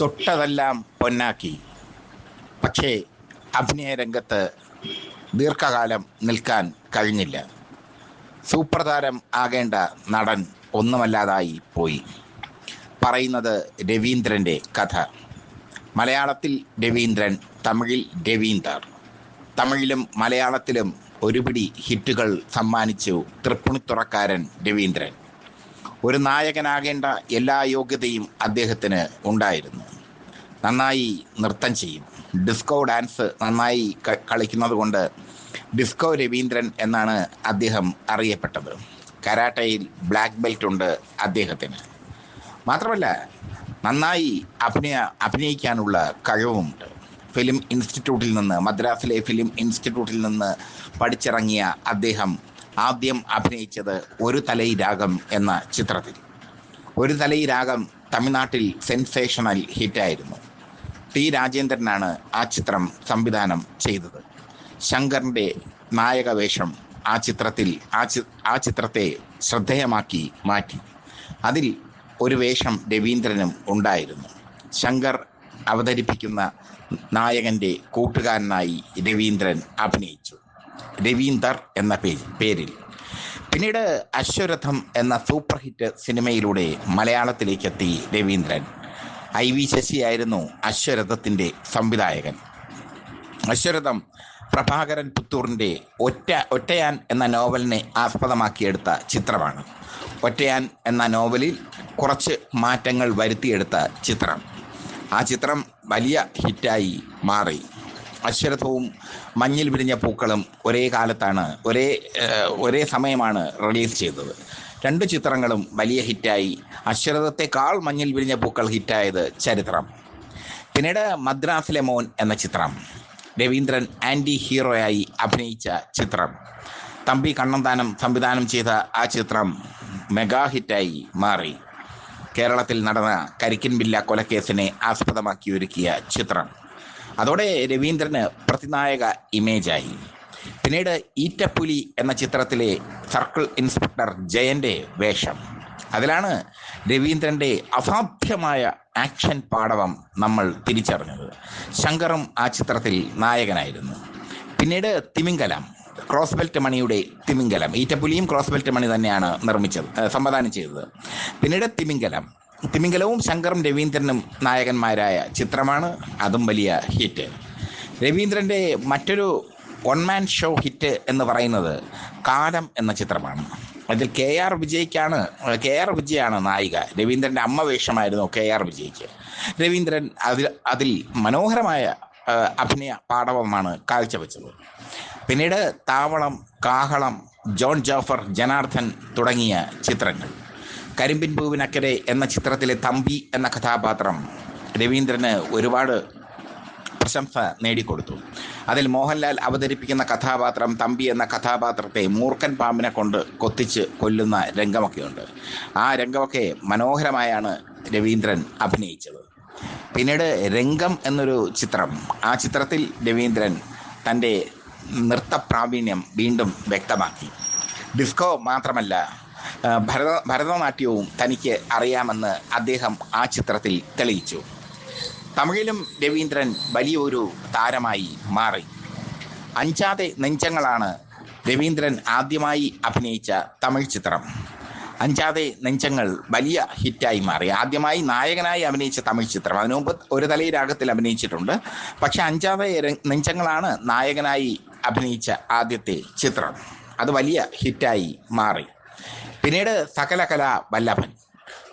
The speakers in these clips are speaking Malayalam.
തൊട്ടതെല്ലാം പൊന്നാക്കി. പക്ഷേ അഭിനയ രംഗത്ത് ദീർഘകാലം നിൽക്കാൻ കഴിഞ്ഞില്ല. സൂപ്രതാരം ആകേണ്ട നടൻ ഒന്നുമല്ലാതായി പോയി. പറയുന്നത് രവീന്ദ്രന്റെ കഥ. മലയാളത്തിൽ രവീന്ദ്രൻ തമിഴിൽ രവീന്ദർ. തമിഴിലും മലയാളത്തിലും ഒരുപിടി ഹിറ്റുകൾ സമ്മാനിച്ചു തൃപ്പുണിത്തുറക്കാരൻ രവീന്ദ്രൻ. ഒരു നായകനാകേണ്ട എല്ലാ യോഗ്യതയും അദ്ദേഹത്തിന് ഉണ്ടായിരുന്നു. നന്നായി നൃത്തം ചെയ്യും. ഡിസ്കോ ഡാൻസ് നന്നായി കളിക്കുന്നത് കൊണ്ട് ഡിസ്കോ രവീന്ദ്രൻ എന്നാണ് അദ്ദേഹം അറിയപ്പെട്ടത്. കരാട്ടയിൽ ബ്ലാക്ക് ബെൽറ്റ് ഉണ്ട് അദ്ദേഹത്തിന്. മാത്രമല്ല നന്നായി അഭിനയ അഭിനയിക്കാനുള്ള കഴിവുമുണ്ട്. ഫിലിം ഇൻസ്റ്റിറ്റ്യൂട്ടിൽ നിന്ന് മദ്രാസിലെ ഫിലിം ഇൻസ്റ്റിറ്റ്യൂട്ടിൽ നിന്ന് പഠിച്ചിറങ്ങിയ അദ്ദേഹം ആദ്യം അഭിനയിച്ചത് ഒരു തലൈ രാഗം എന്ന ചിത്രത്തിൽ. ഒരു തലൈ രാഗം തമിഴ്നാട്ടിൽ സെൻസേഷണൽ ഹിറ്റായിരുന്നു. ടി രാജേന്ദ്രനാണ് ആ ചിത്രം സംവിധാനം ചെയ്തത്. ശങ്കറിന്റെ നായക വേഷം ആ ചിത്രത്തിൽ ആ ചി- ആ ചിത്രത്തെ ശ്രദ്ധേയമാക്കി മാറ്റി. അതിൽ ഒരു വേഷം രവീന്ദ്രനും ഉണ്ടായിരുന്നു. ശങ്കർ അവതരിപ്പിക്കുന്ന നായകന്റെ കൂട്ടുകാരനായി രവീന്ദ്രൻ അഭിനയിച്ചു. രവീന്ദർ എന്ന പേരിൽ. പിന്നീട് അശ്വരഥം എന്ന സൂപ്പർ ഹിറ്റ് സിനിമയിലൂടെ മലയാളത്തിലേക്കെത്തി രവീന്ദ്രൻ. ഐ വി ശശിയായിരുന്നു അശ്വരഥത്തിന്റെ സംവിധായകൻ. അശ്വരഥം പ്രഭാകരൻ പുത്തൂറിന്റെ ഒറ്റ ഒറ്റയാൻ എന്ന നോവലിനെ ആസ്പദമാക്കിയെടുത്ത ചിത്രമാണ്. ഒറ്റയാൻ എന്ന നോവലിൽ കുറച്ച് മാറ്റങ്ങൾ വരുത്തിയെടുത്ത ചിത്രം. ആ ചിത്രം വലിയ ഹിറ്റായി മാറി. അശ്വരഥവും മഞ്ഞിൽ വിരിഞ്ഞ പൂക്കളും ഒരേ കാലത്താണ് ഒരേ ഒരേ സമയമാണ് റിലീസ് ചെയ്തത്. രണ്ട് ചിത്രങ്ങളും വലിയ ഹിറ്റായി. അശ്വരഥത്തെക്കാൾ മഞ്ഞിൽ വിരിഞ്ഞ പൂക്കൾ ഹിറ്റായത് ചരിത്രം. പിന്നീട് മദ്രാസിലെ മോൻ എന്ന ചിത്രം. രവീന്ദ്രൻ ആന്റി ഹീറോയായി അഭിനയിച്ച ചിത്രം. തമ്പി കണ്ണന്താനം സംവിധാനം ചെയ്ത ആ ചിത്രം മെഗാ ഹിറ്റായി മാറി. കേരളത്തിൽ നടന്ന കരിക്കിൻ ബില്ല കൊലക്കേസിനെ ആസ്പദമാക്കി ഒരുക്കിയ ചിത്രം. അതോടെ രവീന്ദ്രന് പ്രതിനായക ഇമേജായി. പിന്നീട് ഈറ്റപ്പുലി എന്ന ചിത്രത്തിലെ സർക്കിൾ ഇൻസ്പെക്ടർ ജയന്റെ വേഷം. അതിലാണ് രവീന്ദ്രന്റെ അസാധ്യമായ ആക്ഷൻ പാടവം നമ്മൾ തിരിച്ചറിഞ്ഞത്. ശങ്കറും ആ ചിത്രത്തിൽ നായകനായിരുന്നു. പിന്നീട് തിമിംഗലം ക്രോസ് ബെൽറ്റ് മണിയുടെ തിമിംഗലം ഈറ്റപ്പുലിയും ക്രോസ് ബെൽറ്റ് മണി തന്നെയാണ് നിർമ്മിച്ചത് സംവിധാനം ചെയ്തത്. പിന്നീട് തിമിംഗലം തിമിംഗലവും ശങ്കറും രവീന്ദ്രനും നായകന്മാരായ ചിത്രമാണ്. അതും വലിയ ഹിറ്റ് രവീന്ദ്രന്റെ മറ്റൊരു വൺ മാൻ ഷോ ഹിറ്റ് എന്ന് പറയുന്നത് കാലം എന്ന ചിത്രമാണ്. അതിൽ കെ ആർ വിജയ്ക്കാണ് കെ ആർ വിജയാണ് നായിക. രവീന്ദ്രന്റെ അമ്മ വേഷമായിരുന്നു കെ ആർ വിജയ്ക്ക്. രവീന്ദ്രൻ അതിൽ അതിൽ മനോഹരമായ അഭിനയ പാടവമാണ് കാഴ്ചവെച്ചത്. പിന്നീട് താവളം കാഹളം ജോൺ ജോഫർ ജനാർദ്ദൻ തുടങ്ങിയ ചിത്രങ്ങൾ. കരിമ്പിൻ പൂവിനക്കരെ എന്ന ചിത്രത്തിലെ തമ്പി എന്ന കഥാപാത്രം രവീന്ദ്രന് ഒരുപാട് പ്രശംസ നേടിക്കൊടുത്തു. അതിൽ മോഹൻലാൽ അവതരിപ്പിക്കുന്ന കഥാപാത്രം തമ്പി എന്ന കഥാപാത്രത്തെ മൂർഖൻ പാമ്പിനെ കൊണ്ട് കൊത്തിച്ച് കൊല്ലുന്ന രംഗമൊക്കെയുണ്ട്. ആ രംഗമൊക്കെ മനോഹരമായാണ് രവീന്ദ്രൻ അഭിനയിച്ചത്. പിന്നീട് രംഗം എന്നൊരു ചിത്രം. ആ ചിത്രത്തിൽ രവീന്ദ്രൻ തന്റെ നൃത്ത പ്രാവീണ്യം വീണ്ടും വ്യക്തമാക്കി. ഡിസ്കോ മാത്രമല്ല ഭരത ഭരതനാട്യവും തനിക്ക് അറിയാമെന്ന് അദ്ദേഹം ആ ചിത്രത്തിൽ തെളിയിച്ചു. തമിഴിലും രവീന്ദ്രൻ വലിയൊരു താരമായി മാറി. അഞ്ചാതെ നെഞ്ചങ്ങളാണ് രവീന്ദ്രൻ ആദ്യമായി അഭിനയിച്ച തമിഴ് ചിത്രം. അഞ്ചാതെ നെഞ്ചങ്ങൾ വലിയ ഹിറ്റായി മാറി. ആദ്യമായി നായകനായി അഭിനയിച്ച തമിഴ് ചിത്രം. അതിനു മുമ്പ് ഒരു തലയിൽ രാഗത്തിൽ അഭിനയിച്ചിട്ടുണ്ട്. പക്ഷെ അഞ്ചാതെ നെഞ്ചങ്ങളാണ് നായകനായി അഭിനയിച്ച ആദ്യത്തെ ചിത്രം. അത് വലിയ ഹിറ്റായി മാറി. പിന്നീട് സകലകല വല്ലഭൻ.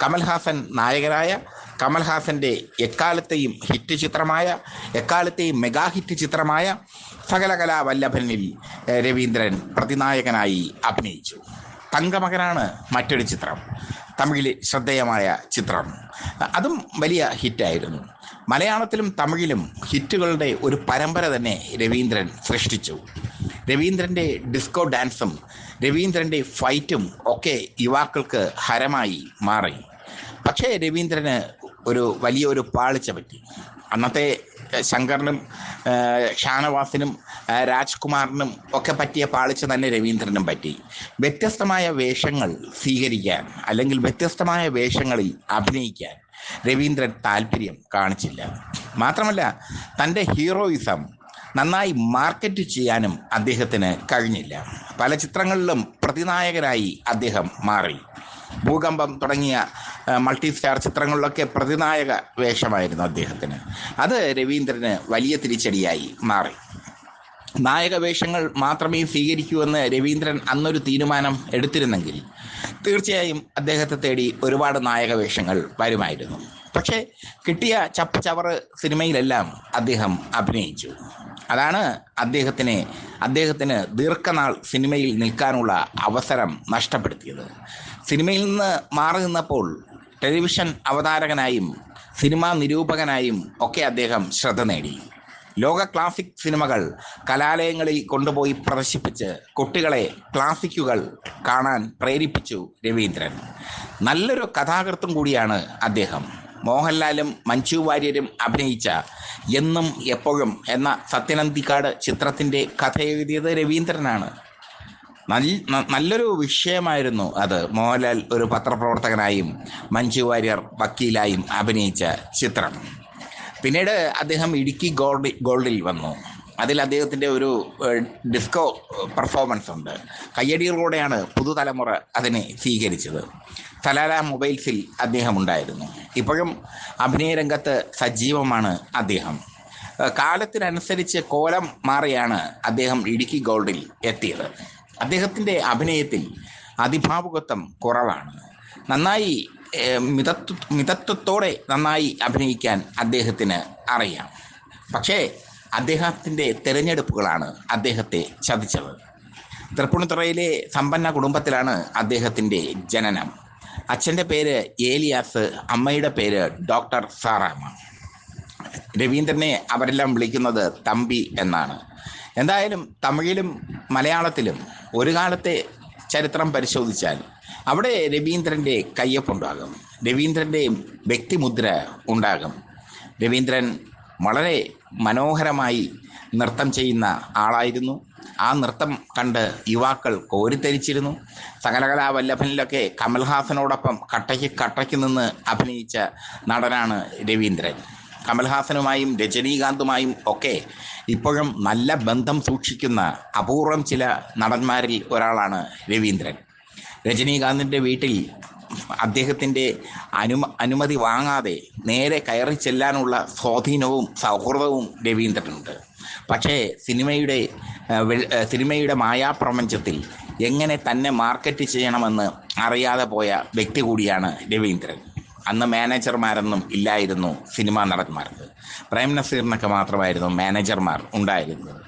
കമൽഹാസൻ നായകനായ കമൽഹാസന്റെ എക്കാലത്തെയും ഹിറ്റ് ചിത്രമായ എക്കാലത്തെയും മെഗാ ഹിറ്റ് ചിത്രമായ സകലകലാ വല്ലഭനിൽ രവീന്ദ്രൻ പ്രതിനായകനായി അഭിനയിച്ചു. തങ്കമകനാണ് മറ്റൊരു ചിത്രം തമിഴിൽ ശ്രദ്ധേയമായ ചിത്രം. അതും വലിയ ഹിറ്റായിരുന്നു മലയാളത്തിലും തമിഴിലും ഹിറ്റുകളുടെ ഒരു പരമ്പര തന്നെ രവീന്ദ്രൻ സൃഷ്ടിച്ചു. രവീന്ദ്രന്റെ ഡിസ്കോ ഡാൻസും രവീന്ദ്രന്റെ ഫൈറ്റും ഒക്കെ യുവാക്കൾക്ക് ഹരമായി മാറി. പക്ഷേ രവീന്ദ്രന് ഒരു വലിയൊരു പാളിച്ച പറ്റി. അന്നത്തെ ശങ്കറിനും ഷാനവാസിനും രാജ്കുമാറിനും ഒക്കെ പറ്റിയ പാളിച്ച തന്നെ രവീന്ദ്രനും പറ്റി. വ്യത്യസ്തമായ വേഷങ്ങൾ സ്വീകരിക്കാൻ അല്ലെങ്കിൽ വ്യത്യസ്തമായ വേഷങ്ങളിൽ അഭിനയിക്കാൻ രവീന്ദ്രൻ താല്പര്യം കാണിച്ചില്ല. മാത്രമല്ല തന്റെ ഹീറോയിസം നന്നായി മാർക്കറ്റ് ചെയ്യാനും അദ്ദേഹത്തിന് കഴിഞ്ഞില്ല. പല ചിത്രങ്ങളിലും പ്രതിനായകരായി അദ്ദേഹം മാറി. ഭൂകമ്പം തുടങ്ങിയ മൾട്ടി സ്റ്റാർ ചിത്രങ്ങളിലൊക്കെ പ്രതിനായക വേഷമായിരുന്നു അദ്ദേഹത്തിന്. അത് രവീന്ദ്രന് വലിയ തിരിച്ചടിയായി മാറി. നായക വേഷങ്ങൾ മാത്രമേ സ്വീകരിക്കൂ എന്ന് രവീന്ദ്രൻ അന്നൊരു തീരുമാനം എടുത്തിരുന്നെങ്കിൽ തീർച്ചയായും അദ്ദേഹത്തെ തേടി ഒരുപാട് നായക വേഷങ്ങൾ വരുമായിരുന്നു. പക്ഷേ കിട്ടിയ ചപ്പ് ചവറ് സിനിമയിലെല്ലാം അദ്ദേഹം അഭിനയിച്ചു. അതാണ് അദ്ദേഹത്തിന് അദ്ദേഹത്തിന് ദീർഘനാൾ സിനിമയിൽ നിൽക്കാനുള്ള അവസരം നഷ്ടപ്പെടുത്തിയത്. സിനിമയിൽ നിന്ന് മാറി നിന്നപ്പോൾ ടെലിവിഷൻ അവതാരകനായും സിനിമാ നിരൂപകനായും ഒക്കെ അദ്ദേഹം ശ്രദ്ധ നേടി. ലോക ക്ലാസിക് സിനിമകൾ കലാലയങ്ങളിൽ കൊണ്ടുപോയി പ്രദർശിപ്പിച്ച് കുട്ടികളെ ക്ലാസിക്കുകൾ കാണാൻ പ്രേരിപ്പിച്ചു രവീന്ദ്രൻ. നല്ലൊരു കഥാകൃത്തും കൂടിയാണ് അദ്ദേഹം. മോഹൻലാലും മഞ്ജു വാര്യരും അഭിനയിച്ച എന്നും എപ്പോഴും എന്ന സത്യനന്ദിക്കാട് ചിത്രത്തിന്റെ കഥ എഴുതിയത് രവീന്ദ്രനാണ് നല്ല നല്ലൊരു വിഷയമായിരുന്നു അത്. മോഹൻലാൽ ഒരു പത്രപ്രവർത്തകനായും മഞ്ജു വാര്യർ വക്കീലായും അഭിനയിച്ച ചിത്രം. പിന്നീട് അദ്ദേഹം ഇടുക്കി ഗോൾഡ് ഗോൾഡിൽ വന്നു. അതിൽ അദ്ദേഹത്തിന്റെ ഒരു ഡിസ്കോ പെർഫോമൻസ് ഉണ്ട്. കയ്യടികളോടെയാണ് പുതുതലമുറ അതിനെ സ്വീകരിച്ചത്. സലാല മൊബൈൽസിൽ അദ്ദേഹം ഉണ്ടായിരുന്നു. ഇപ്പോഴും അഭിനയ രംഗത്ത് സജീവമാണ് അദ്ദേഹം. കാലത്തിനനുസരിച്ച് കോലം മാറിയാണ് അദ്ദേഹം ഇടുക്കി ഗോൾഡിൽ എത്തിയത്. അദ്ദേഹത്തിന്റെ അഭിനയത്തിൽ അതിഭാവുകത്വം കുറവാണ്. നന്നായി മിതത്വ മിതത്വത്തോടെ നന്നായി അഭിനയിക്കാൻ അദ്ദേഹത്തിന് അറിയാം. പക്ഷേ അദ്ദേഹത്തിന്റെ തെരഞ്ഞെടുപ്പുകളാണ് അദ്ദേഹത്തെ ചതിച്ചത്. തൃപ്പൂണിത്തുറയിലെ സമ്പന്ന കുടുംബത്തിലാണ് അദ്ദേഹത്തിന്റെ ജനനം. അച്ഛന്റെ പേര് ഏലിയാസ് അമ്മയുടെ പേര് ഡോക്ടർ സാറാമ രവീന്ദ്രനെ അവരെല്ലാം വിളിക്കുന്നത് തമ്പി എന്നാണ്. എന്തായാലും തമിഴിലും മലയാളത്തിലും ഒരു കാലത്തെ ചരിത്രം പരിശോധിച്ചാൽ അവിടെ രവീന്ദ്രന്റെ കയ്യൊപ്പുണ്ടാകും. രവീന്ദ്രന്റെ വ്യക്തിമുദ്ര ഉണ്ടാകും. രവീന്ദ്രൻ വളരെ മനോഹരമായി നൃത്തം ചെയ്യുന്ന ആളായിരുന്നു. ആ നൃത്തം കണ്ട് യുവാക്കൾ കോരിത്തരിച്ചിരുന്നു സകലകലാ വല്ലഭനിലൊക്കെ കമൽഹാസനോടൊപ്പം കട്ടയ്ക്ക് കട്ടയ്ക്ക് നിന്ന് അഭിനയിച്ച നടനാണ് രവീന്ദ്രൻ. കമൽഹാസനുമായും രജനീകാന്തുമായും ഒക്കെ ഇപ്പോഴും നല്ല ബന്ധം സൂക്ഷിക്കുന്ന അപൂർവം ചില നടന്മാരിൽ ഒരാളാണ് രവീന്ദ്രൻ. രജനീകാന്തിന്റെ വീട്ടിൽ അദ്ദേഹത്തിന്റെ അനുമ അനുമതി വാങ്ങാതെ നേരെ കയറി ചെല്ലാനുള്ള സ്വാധീനവും സൗഹൃദവും രവീന്ദ്രനുണ്ട്. പക്ഷേ സിനിമയുടെ സിനിമയുടെ മായാപ്രപഞ്ചത്തിൽ എങ്ങനെ തന്നെ മാർക്കറ്റ് ചെയ്യണമെന്ന് അറിയാതെ പോയ വ്യക്തി കൂടിയാണ് രവീന്ദ്രൻ. അന്ന് മാനേജർമാരൊന്നും ഇല്ലായിരുന്നു സിനിമാ നടന്മാർക്ക്. പ്രേം നസീറിനൊക്കെ മാത്രമായിരുന്നു മാനേജർമാർ ഉണ്ടായിരുന്നത്.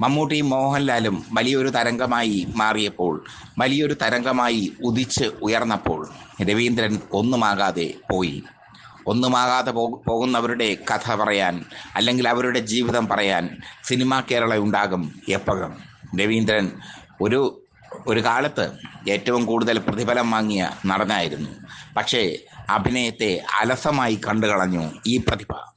മമ്മൂട്ടിയും മോഹൻലാലും വലിയൊരു തരംഗമായി മാറിയപ്പോൾ വലിയൊരു തരംഗമായി ഉദിച്ച് ഉയർന്നപ്പോൾ രവീന്ദ്രൻ ഒന്നുമാകാതെ പോയി. ഒന്നുമാകാതെ പോകുന്നവരുടെ കഥ പറയാൻ അല്ലെങ്കിൽ അവരുടെ ജീവിതം പറയാൻ സിനിമാ കേരള ഉണ്ടാകും എപ്പോഴും. രവീന്ദ്രൻ ഒരു ഒരു കാലത്ത് ഏറ്റവും കൂടുതൽ പ്രതിഫലം വാങ്ങിയ നടനായിരുന്നു. പക്ഷേ അഭിനയത്തെ അലസമായി കണ്ടുകളഞ്ഞു ഈ പ്രതിഭ.